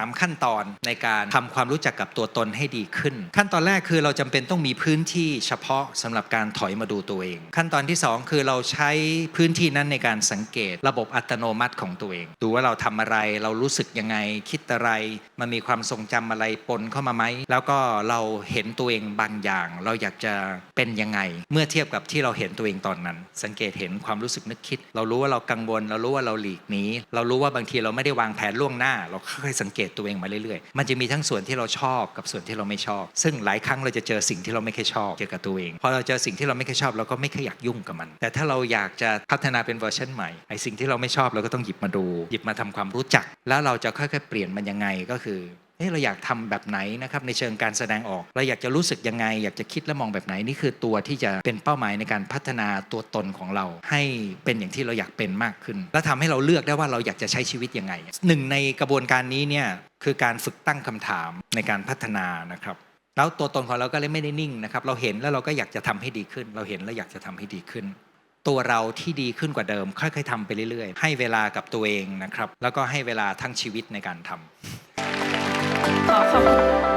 3 ขั้นตอนในการทำความรู้จักกับตัวตนให้ดีขึ้น ขั้นตอนแรกคือเราจำเป็นต้องมีพื้นที่เฉพาะสำหรับการถอยมาดูตัวเอง ขั้นตอนที่ 2 คือเราใช้พื้นที่นั้นในการสังเกตระบบอัตโนมัติของตัวเอง ดูว่าเราทำอะไรเรารู้สึกยังไง คิดอะไร มันมีความทรงจำอะไรปนเข้ามาไหมแล้วก็เราเห็นตัวเองบางอย่าง เราอยากจะเป็นยังไง เมื่อเทียบกับที่เราเห็นตัวเองตอนนั้น สังเกตเห็นความรู้สึกนึกคิด เรารู้ว่าเรากังวล เรารู้ว่าเราหลีกหนีเรารู้ว่าบางทีเราไม่ได้วางแผนล่วงหน้า เราค่อยสังเกตตัวเองมาเรื่อยๆ มันจะมีทั้งส่วนที่เราชอบกับส่วนที่เราไม่ชอบ ซึ่งหลายครั้งเราจะเจอสิ่งที่เราไม่เคยชอบเกี่ยวกับตัวเองพอเราเจอสิ่งที่เราไม่เคยชอบเราก็ไม่เคยอยากยุ่งกับมัน แต่ถ้าเราอยากจะพัฒนาเป็นเวอร์ชันใหม่ไอ้สิ่งที่เราไม่ชอบเราก็ต้องหยิบมาดู หยิบมาทำความรู้จัก แล้วเราจะค่อยๆเปลี่ยนมันยังไงก็คือเอ๊ะเราอยากทำแบบไหนนะครับในเชิงการแสดงออก เราอยากจะรู้สึกยังไง อยากจะคิดและมองแบบไหนนี่คือตัวที่จะเป็นเป้าหมายในการพัฒนาตัวตนของเรา ให้เป็นอย่างที่เราอยากเป็นมากขึ้น และทำให้เราเลือกได้ว่าเราอยากจะใช้ชีวิตยังไงหนึ่งในกระบวนการนี้เนี่ยคือการฝึกตั้งคำถามในการพัฒนานะครับแล้วตัวตนของเราก็เลยไม่ได้นิ่งนะครับ เราเห็นแล้วเราก็อยากจะทำให้ดีขึ้น เราเห็นแล้วอยากจะทำให้ดีขึ้น ตัวเราที่ดีขึ้นกว่าเดิม ค่อยๆทำไปเรื่อยๆ ให้เวลากับตัวเองนะครับ แล้วก็ให้เวลาทั้งชีวิตในการทำ ขอขอบคุณ